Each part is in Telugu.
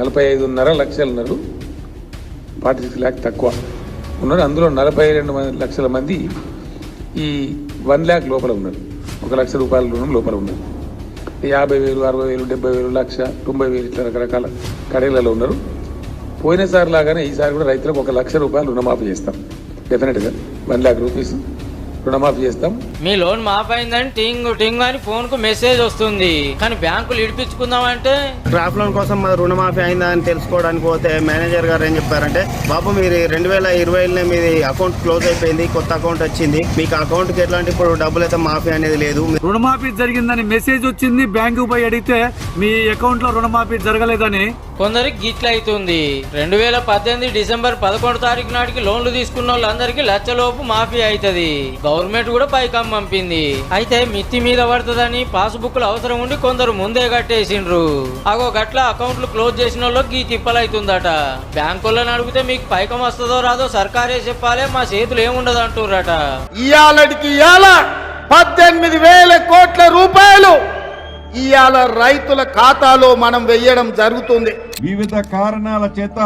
నలభై ఐదున్నర లక్షలు ఉన్నారు ఫార్టీ సిక్స్ ల్యాక్ తక్కువ ఉన్నారు అందులో నలభై రెండు లక్షల మంది ఈ వన్ ల్యాక్ లోపల ఉన్నారు ఒక లక్ష రూపాయల రుణం లోపల ఉన్నారు యాభై వేలు అరవై వేలు డెబ్బై వేలు లక్ష తొంభై వేలు ఇట్లా రకరకాల కడీలలో ఉన్నారు. పోయినసారి లాగానే ఈసారి కూడా రైతులకు ఒక లక్ష రూపాయలు రుణమాఫీ చేస్తాం. డెఫినెట్గా వన్ ల్యాక్ రూపీస్ రుణమాఫీ చేస్తాం. మీ లోన్ మాఫ్ అయిందని టింగ్ టింగ్ అని ఫోన్కు మెసేజ్ వస్తుంది. కానీ బ్యాంకులు ఇడిపించుకుందామంటే? క్రాప్ లోన్ కోసం మా రుణమాఫీ అయిందా అని తెలుసుకోవడానికి పోతే మేనేజర్ గారు ఏం చెప్పారంటే బాబు మీరు రెండు వేల ఇరవైలోనే మీది అకౌంట్ క్లోజ్ అయిపోయింది కొత్త అకౌంట్ వచ్చింది. మీకు అకౌంట్కి ఎట్లాంటి ఇప్పుడు డబ్బులు అయితే మాఫీ అనేది లేదు. రుణమాఫీ జరిగిందని మెసేజ్ వచ్చింది బ్యాంకు పోయి అడిగితే మీ అకౌంట్లో రుణమాఫీ జరగలేదని. కొందరికి గిట్ల అవుతుంది రెండు వేల పద్దెనిమిది డిసెంబర్ పదకొండు తారీఖు నాటికి లోన్లు తీసుకున్న వాళ్ళందరికీ లచ్చలోపు మాఫీ అవుతుంది. గవర్నమెంట్ కూడా పైకం పంపింది. అయితే మిత్తి మీద పడుతుందని పాస్బుక్లు అవసరం ఉండి కొందరు ముందే కట్టేసిండ్రు. అగో గట్ల అకౌంట్లు క్లోజ్ చేసిన వాళ్ళకి ఈ తిప్పలైతుందట. బ్యాంకులను అడిగితే మీకు పైకం వస్తుందో రాదో సర్కారే చెప్పాలి మా చేతులు ఏముండదు అంటుర్రట ఇయాలటికి ఇయాల పద్దెనిమిది వేల కోట్ల రూపాయలు ఇయాల రైతుల ఖాతాలో మనం వెయ్యడం జరుగుతుంది. వివిధ కారణాల చేత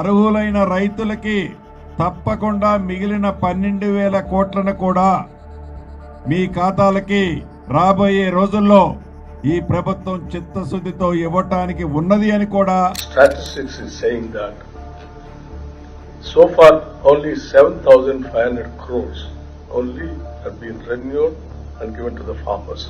అర్హులైన రైతులకి తప్పకుండా మిగిలిన పన్నెండు వేల కోట్లను కూడా మీ ఖాతాలకి రాబోయే రోజుల్లో ఈ ప్రభుత్వం చిత్తశుద్ధితో ఇవ్వటానికి ఉన్నది అని కూడా statistics saying that so only seven thousand five hundred crores only been renewed and given the farmers